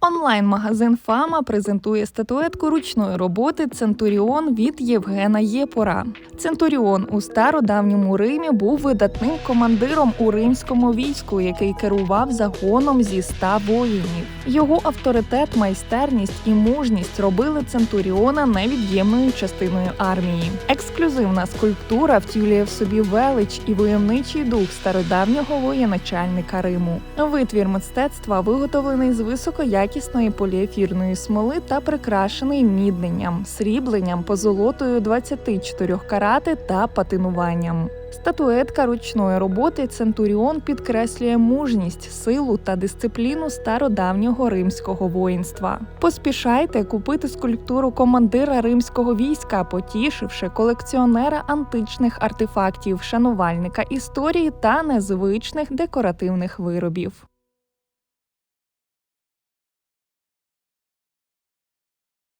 Онлайн-магазин Фама презентує статуетку ручної роботи Центуріон від Євгена Єпора. Центуріон у стародавньому Римі був видатним командиром у римському війську, який керував загоном зі ста воїнів. Його авторитет, майстерність і мужність робили Центуріона невід'ємною частиною армії. Ексклюзивна скульптура втілює в собі велич і войовничий дух стародавнього воєначальника Риму. Витвір мистецтва виготовлений з високоякісної поліефірної смоли та прикрашений мідненням, срібленням, позолотою 24 карати та патинуванням. Статуетка ручної роботи Центуріон підкреслює мужність, силу та дисципліну стародавнього римського воїнства. Поспішайте купити скульптуру командира римського війська, потішивши колекціонера античних артефактів, шанувальника історії та незвичних декоративних виробів.